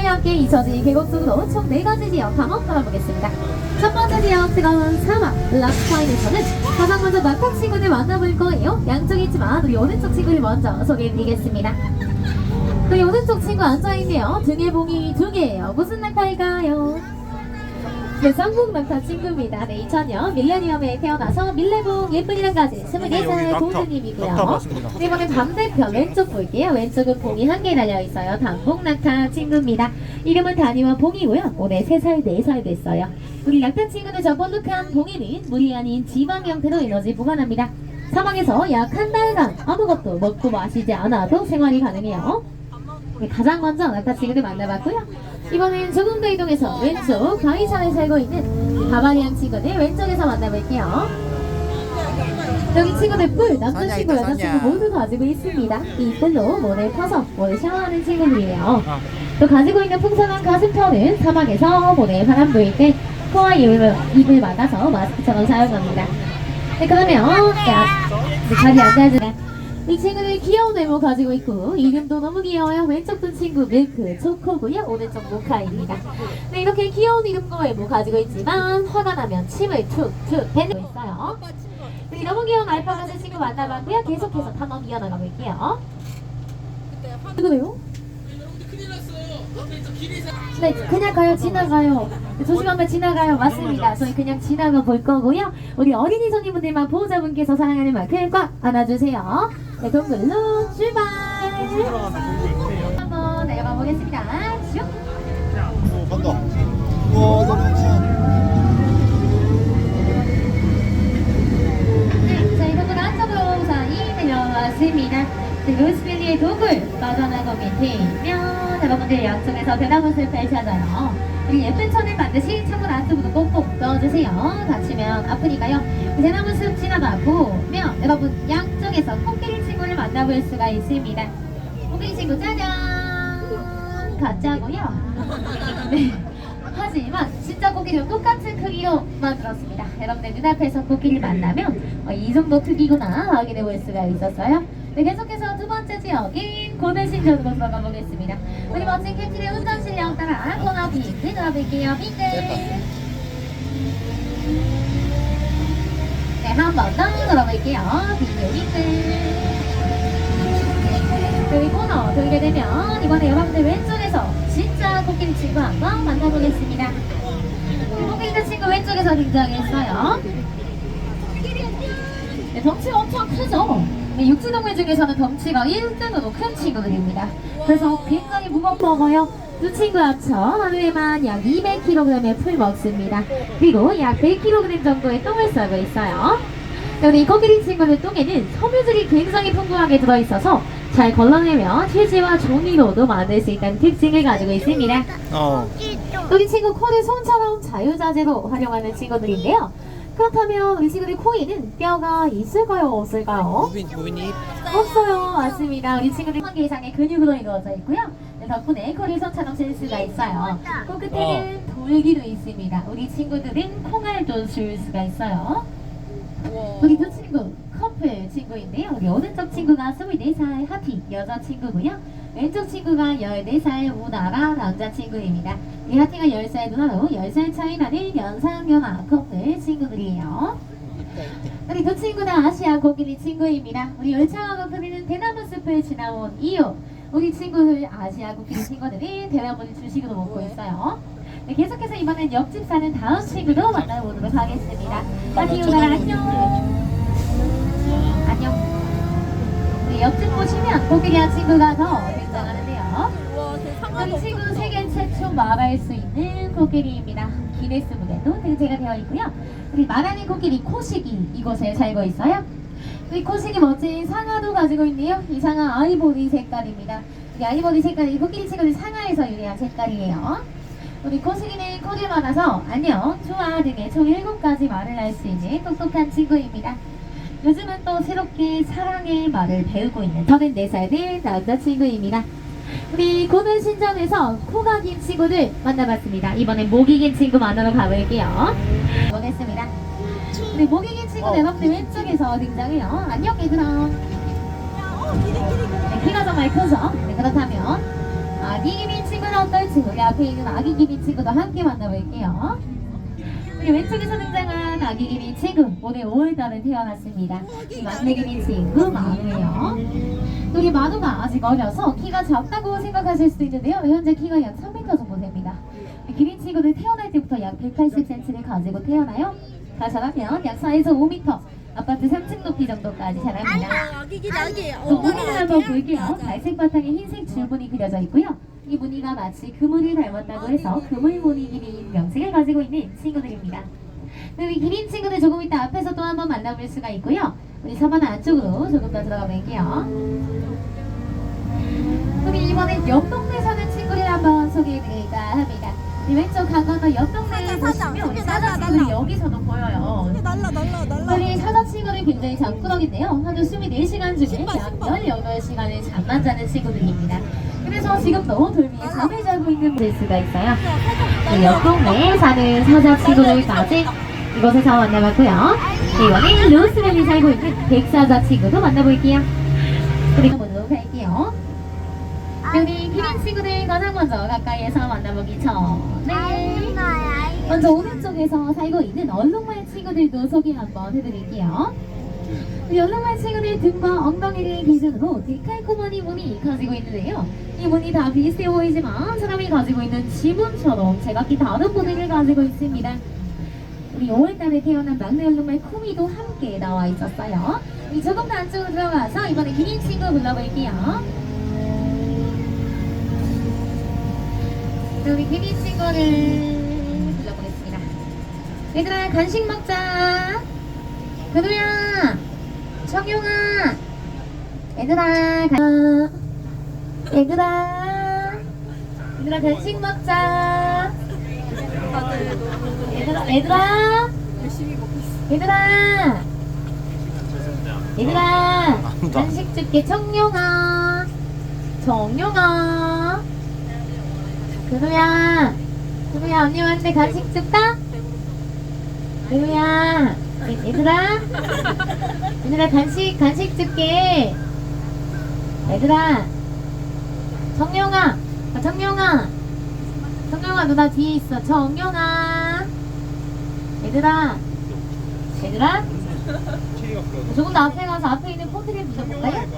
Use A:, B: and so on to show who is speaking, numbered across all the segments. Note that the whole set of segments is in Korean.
A: 저희와 함께 잊혀진 계곡 속으로 총 4가지 지역 한번 돌아보겠습니다. 첫 번째 지역 뜨거운 사막 락파인에서는 가장 먼저 낙타 친구들 만나볼 거예요. 양쪽 있지만 우리 오른쪽 친구를 먼저 소개해드리겠습니다. 우리 오른쪽 친구 앉아있네요. 등에 봉이 두 개예요. 무슨 낙타일까요? 네, 쌍봉 낙타 친구입니다. 네, 2000년 밀레니엄에 태어나서 밀레봉 예쁜 이랑 가진 24살 공주님이고요.
B: 낙타 맞습니다.
A: 네, 이번엔 반대편 왼쪽 볼게요. 왼쪽은 봉이 한 개 달려있어요. 단봉 낙타 친구입니다. 이름은 다니와 봉이고요. 올해 3살, 4살 됐어요. 우리 낙타 친구들 저 볼록한 봉이는 물이 아닌 지방 형태로 에너지 보관합니다. 사막에서 약 한 달간 아무것도 먹고 마시지 않아도 생활이 가능해요. 네, 가장 먼저 낙타 친구들 만나봤고요. 이번엔 조금 더 이동해서 왼쪽 바위산에 살고 있는 바바리안 친구들 왼쪽에서 만나볼게요. 여기 친구들 뿔, 남자
C: 선이야,
A: 친구,
C: 있다,
A: 여자 친구
C: 선이야.
A: 모두 가지고 있습니다. 이 뿔로 모래 퍼서 모래 샤워하는 친구들이에요.
B: 아.
A: 또 가지고 있는 풍성한 가슴털은 사막에서 모래 바람 불 때 코와 입을, 입을 막아서 마스크처럼 사용합니다. 네, 그러면 야, 네, 자리 앉아주라. 이 친구들 귀여운 외모 가지고 있고 이름도 너무 귀여워요. 왼쪽 분 친구 밀크 초코고요. 오른쪽 모카입니다. 네, 이렇게 귀여운 이름과 외모 가지고 있지만 화가 나면 침을 툭툭 뱉고 있어요. 우리 너무 귀여운 알파가스 친구 만나봤고요. 계속해서 탐험 이어나가 볼게요. 누구예요? 네, 그냥 가요, 지나가요. 네, 조심하면 지나가요. 맞습니다. 저희 그냥 지나가 볼 거고요. 우리 어린이 손님분들만 보호자분께서 사랑하는 만큼 꽉 안아주세요. 네, 동굴로 출발! 한번 내려가 보겠습니다. 슉!
C: 오, 간다. 오, 너무
A: 네, 저희 동굴 안쪽으로 무사히 내려왔습니다. 네, 로스밸리의 동굴 빠져나고 밑에면 여러분들 양쪽에서 대나무숲 펼쳐져요. 우리 예쁜 천을 반드시 창문 안쪽으로 꼭꼭 넣어주세요. 다치면 아프니까요. 대나무숲 지나다 보면 여러분 양쪽에서 코끼리 친구를 만나볼 수가 있습니다. 코끼리 친구 짜잔! 가짜고요. 네. 하지만 진짜 코끼리와 똑같은 크기로 만들었습니다. 여러분들 눈앞에서 코끼리를 만나면 어, 이 정도 크기구나 확인해 볼 수가 있었어요. 네, 계속해서 두 번째 지역인 고대신전으로 들어가 보겠습니다. 우리 멋진 캡틴의 운전 실력 따라 코너 빙글 돌아볼게요. 빙글. 네, 한 번더 돌아볼게요. 빙글 빙글. 여기 코너 돌게 되면 이번에 여러분들 왼쪽에서 진짜 코끼리 친구 한번 만나보겠습니다. 코끼리 친구 왼쪽에서 등장했어요. 네, 덩치가 엄청 크죠? 네, 육지동물 중에서는 덩치가 1등으로 큰 친구들입니다. 그래서 굉장히 무겁먹어요. 두 친구 합쳐 하루에만 약 200kg의 풀 먹습니다. 그리고 약 100kg 정도의 똥을 싸고 있어요. 네, 우리 코끼리 친구들 똥에는 섬유질이 굉장히 풍부하게 들어있어서 잘 걸러내면 휴지와 종이로도 만들 수 있다는 특징을 가지고 있습니다.
B: 어.
A: 우리 친구 코를 손처럼 자유자재로 활용하는 친구들인데요. 그렇다면 우리 친구들 코에는 뼈가 있을까요? 없을까요?
C: 무빈, 무빈이
A: 없어요. 맞습니다. 우리 친구들 한개 이상의 근육 으로 이루어져 있고요. 네, 덕분에 코를 손처럼 쓸 수가 있어요. 코 끝에는 돌기도 있습니다. 우리 친구들은 콩알도 줄 수가 있어요. 우리 두 친구 커플 친구인데요. 우리 오른쪽 친구가 24살 하티 여자 친구고요. 왼쪽 친구가 14살 우나라 남자 친구입니다. 이 하티가 10살 누나로 10살 차이 나는 연상연하 커플 친구들이에요. 우리 두 친구 다 아시아 코끼리 친구입니다. 우리 열창하고 그리는 대나무 숲을 지나온 이유. 우리 친구들 아시아 코끼리 친구들이 대나무를 주식으로 먹고 있어요. 네, 계속해서 이번엔 옆집 사는 다음 친구도 만나보도록 하겠습니다. 하티 누나 안녕. 안녕. 우리 옆집 보시면 코끼리한 친구가 더 등장하는데요. 우리 친구 세계 최초 말할 수 있는 코끼리입니다. 기네스북에도 등재가 되어 있고요. 우리 말하는 코끼리 코식이 이곳에 살고 있어요. 우리 코식이 멋진 상아도 가지고 있네요. 이 상아 아이보리 색깔입니다. 이 아이보리 색깔이 코끼리 친구들 상아에서 유래한 색깔이에요. 우리 코식이는 코를 많아서 안녕, 좋아 등의 총 7가지 말을 할 수 있는 똑똑한 친구입니다. 요즘은 또 새롭게 사랑의 말을 배우고 있는 34살 된 남자친구입니다. 우리 고든 신전에서 코가 긴 친구들 만나봤습니다. 이번엔 긴 친구 만나러 가볼게요. 원했습니다. 우리 긴 친구
C: 어.
A: 여러분들 왼쪽에서 등장해요. 안녕 얘들아. 네, 키가 정말 크죠? 네, 그렇다면 아기 기린 친구는 어떨지 우리 앞에 있는 아기 기린 친구도 함께 만나볼게요. 우리 왼쪽에서 등장한 아기 기린 친구 올해 5월달에 태어났습니다. 이 막내 기린 친구 마누예요. 우리 마누가 아직 어려서 키가 작다고 생각하실 수도 있는데요. 현재 키가 약 3m 정도 됩니다. 이 기린 친구는 태어날 때부터 약 180cm를 가지고 태어나요. 다 자라면 약 4에서 5m, 아파트 3층 높이 정도까지 자랍니다.
B: 아기
A: 또 무늬를 한번 볼게요. 갈색 바탕에 흰색 줄무늬 그려져 있고요. 이 무늬가 마치 그물을 닮았다고 해서 그물 무늬 기린 명칭을 가지고 있는 친구들입니다. 네, 우리 기린 친구들 조금 이따 앞에서 또 한번 만나볼 수가 있고요. 우리 사바나 안쪽으로 조금 더 들어가 볼게요. 우리 이번엔 옆 동네 사는 친구를 한번 소개해드릴까 합니다. 이 왼쪽 강 건너 옆 동네에
B: 사자, 사자.
A: 보시면 우리
B: 날라,
A: 사자 친구들이
B: 날라.
A: 여기서도 보여요.
B: 날라 날라 날라
A: 우리 사자 친구는 굉장히 잠꾸러기인데요. 하루 24시간 중에 약 18시간을 잠만 자는 친구들입니다. 그래서 지금도 돌미에 잠을 자고 있는 될 수가 있어요. 네, 옆 동네에 사는 사자 친구들까지 이곳에서 만나봤고요. 네, 이번엔 로스밸리 살고 있는 백사자 친구도 만나볼게요. 우리 보도록 할게요. 네, 우리 기린 친구들 가장 먼저 가까이에서 만나보기 전에 먼저 오른쪽에서 살고 있는 얼룩말 친구들도 소개 한번 해드릴게요. 이 얼룩말 친구들 등과 엉덩이를 기준으로 데칼코마니 무늬 가지고 있는데요. 이 무늬 다 비슷해 보이지만 사람이 가지고 있는 지문처럼 제각기 다른 무늬를 가지고 있습니다. 우리 5월달에 태어난 막내 얼룩말 쿠미도 함께 나와 있었어요. 우리 조금 더 안쪽으로 들어가서 이번에 기린 친구 불러볼게요. 네, 우리 기린 친구를 불러보겠습니다. 얘들아 간식 먹자. 근우야, 청룡아, 얘들아, 가. 얘들아, 얘들아 간식 먹자. 얘들아, 얘들아, 얘들아, 얘들아, 간식 줄게 청룡아, 청룡아. 근우야, 근우야 언니한테 간식 줄까? 얘- 얘들아, 얘들아 간식 간식 줄게. 얘들아, 정영아, 아, 정영아, 정영아 누나 뒤에 있어. 정영아, 얘들아, 얘들아, 조금 더 앞에 가서 앞에 있는 포트를 붙여볼까요?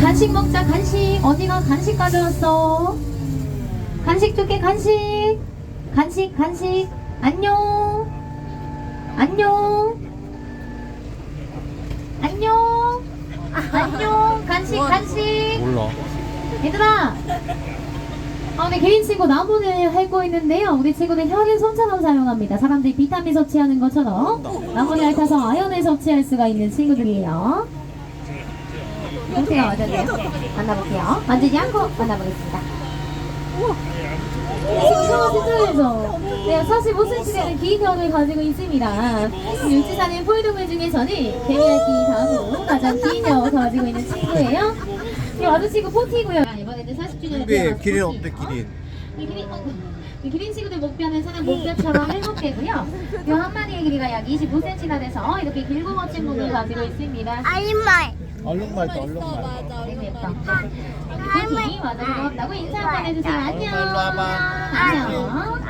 A: 간식 먹자 간식. 어디가 간식 가져왔어. 간식 줄게 간식. 간식 간식. 안녕. 안녕. 안녕. 안녕. 간식 간식.
C: 몰라.
A: 얘들아 아, 우리 개인 친구 나무를 핥고 있는데요. 우리 친구는 혈액 손처럼 사용합니다. 사람들이 비타민 섭취하는 것처럼 나무를 핥아서 아연을 섭취할 수가 있는 친구들이에요. 상태가 어떤데요? 만나볼게요. 만지지 않고 만나보겠습니다. 이거 진짜죠? 네, 45cm라는 긴 혀를 가지고 있습니다. 육지 사는 포유동물 중에서는 개미알기 다음으로 가장 긴혀 가지고 있는 친구예요. 이 와주치고 포티고요. 이번에는 40주년을
C: 비 기린 어때 기린?
A: 이 기린, 어, 이 기린 친구들 목뼈는 사람 목뼈처럼 7개고요. 이 한 마리의 길이가 약 25cm나 돼서 이렇게 길고 멋진 몸을 가지고 있습니다.
B: 아이말
C: 얼룩말도 얼룩말.
A: 되게 예뻐. 포티 와서 고맙다고 인사 한번 해주세요. 안녕.
C: 일로 와봐.
A: 안녕.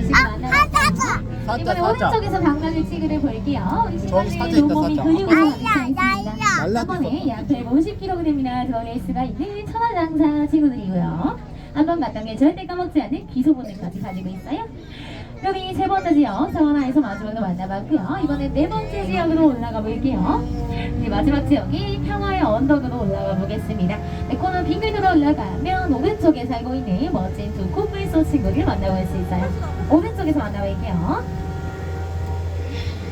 A: 지금
B: 아.
C: 사자
A: 이번에
C: 사자.
A: 오른쪽에서 방랑을 찍으를 볼게요. 우리
C: 저기 사자 있다,
A: 몸이
C: 사자.
A: 근육으로 가득 차 있습니다.
B: 아야.
A: 한
C: 날라도
A: 번에 약 150kg이나 들어갈 수가 있는 천하장사 친구들이고요. 한번 갔다면 절대 까먹지 않는 기소본능까지 가지고 있어요. 여기 세 번째 지역 서원하에서 마지막으로 만나봤고요. 이번엔 네 번째 지역으로 올라가 볼게요. 우리 마지막 지역이 평화의 언덕으로 올라가 보겠습니다. 네, 코너 빙글으로 올라가면 오른쪽에 살고 있는 멋진 두 코뿔소 친구를 만나볼 수 있어요. 오른쪽에서 만나볼게요.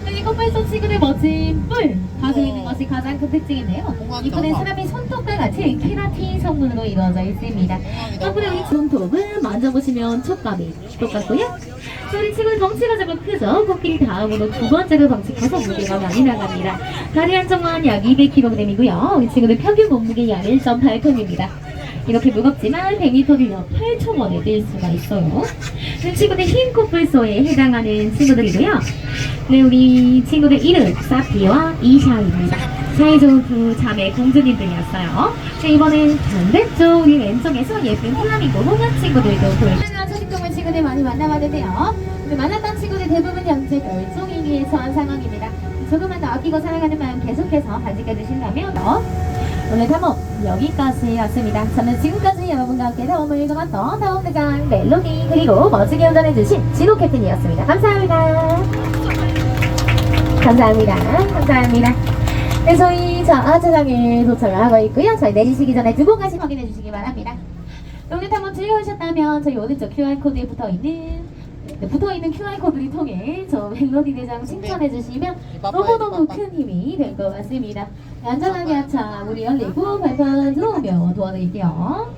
A: 여기 코뿔소 친구들 멋진 뿔 가지고 있는 것이 가장 큰 특징인데요. 이 뿔은 사람의 손톱과 같이 케라틴 성분으로 이루어져 있습니다. 뿔의 우리 손톱을 만져보시면 촉감이 똑같고요. 우리 친구 덩치가 제법 크죠? 코끼리 다음으로 두 번째로 덩치 커서 무게가 많이 나갑니다. 다리 한쪽만 약 200kg이고요. 우리 친구들 평균 몸무게 약 1.8톤입니다. 이렇게 무겁지만 100m를 약 8초 만에 뛸 수가 있어요. 이 친구들 흰 코뿔소에 해당하는 친구들이고요. 네, 우리 친구들 이름 사피와 이샤입니다. 사이좋은 두 자매 공주님들이었어요. 네, 이번엔 반대쪽 우리 왼쪽에서 예쁜 플라밍고 홍학 친구들도 보여주세요. 초식동물 친구들 많이 만나봤는데요. 오늘 만났던 친구들 대부분 현재 멸종위기에 처한 상황입니다. 조금만 더 아끼고 사랑하는 마음 계속해서 간직해 주신다면 어? 오늘 탐험 여기까지였습니다. 저는 지금까지 여러분과 함께 탐험을 읽어봤던 탐험대장 멜로디 그리고 멋지게 운전해주신 진호 캡틴이었습니다. 감사합니다. 감사합니다. 감사합니다. 네, 저희 저 아차장에 도착을 하고 있고요. 저희 내리시기 전에 두 분까지 확인해 주시기 바랍니다. 오늘 탐험 즐거우셨다면 저희 오른쪽 QR코드에 붙어 있는 네, 붙어 있는 QR코드를 통해 저 멜로디 대장 칭찬해 주시면 너무너무 큰 힘이 될 것 같습니다. 네, 안전하게 하차 우리 열리고 발판 들어오면 도와드릴게요.